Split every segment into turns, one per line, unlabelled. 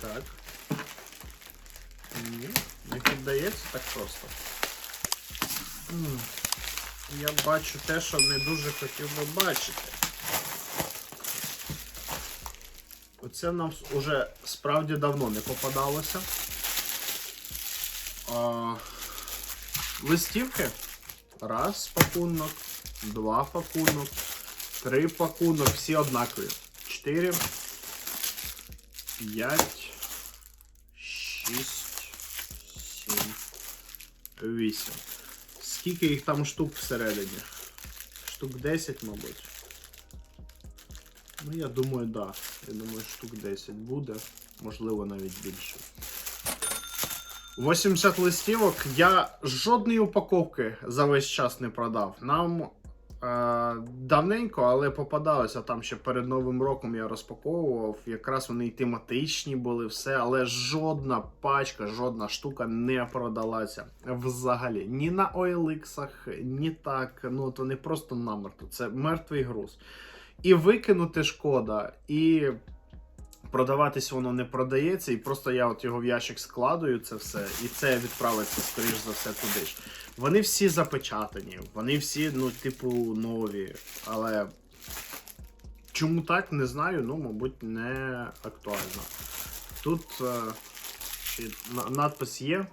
Так. Ні, не піддається так просто. Я бачу те, що не дуже хотів би бачити. Оце нам уже справді давно не попадалося. А, листівки. Раз пакунок, два пакунок, три пакунок, всі однакові. Чотири, п'ять, шість, сім, вісім. Скільки їх там штук всередині? Штук 10, мабуть. Ну, я думаю, так. Да. Я думаю, штук 10 буде, можливо, навіть більше. 80 листівок. Я жодної упаковки за весь час не продав. Нам давненько, але попадалося там ще перед Новим роком я розпаковував. Якраз вони і тематичні були, все, але жодна пачка, жодна штука не продалася взагалі. Ні на OLX, ні так. Ну, от вони просто намертво. Це мертвий груз. І викинути шкода, і продаватись воно не продається, і просто я от його в ящик складую, це все, і це відправиться, скоріш за все, туди ж. Вони всі запечатані, вони всі, ну, типу, нові. Але чому так, не знаю, ну, мабуть, не актуально. Тут е, надпис є.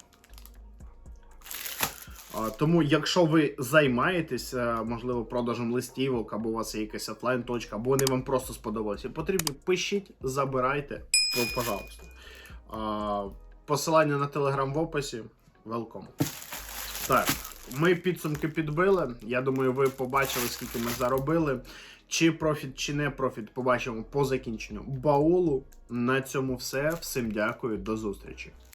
Тому, якщо ви займаєтесь, е, можливо, продажем листівок, або у вас є якась офлайн точка, або вони вам просто сподобалися, потрібно пишіть, забирайте, по- пожалуйста. Посилання на телеграм в описі. Welcome. Так, ми підсумки підбили. Я думаю, ви побачили, скільки ми заробили. Чи профіт, чи не профіт, побачимо по закінченню баулу. На цьому все. Всім дякую, до зустрічі.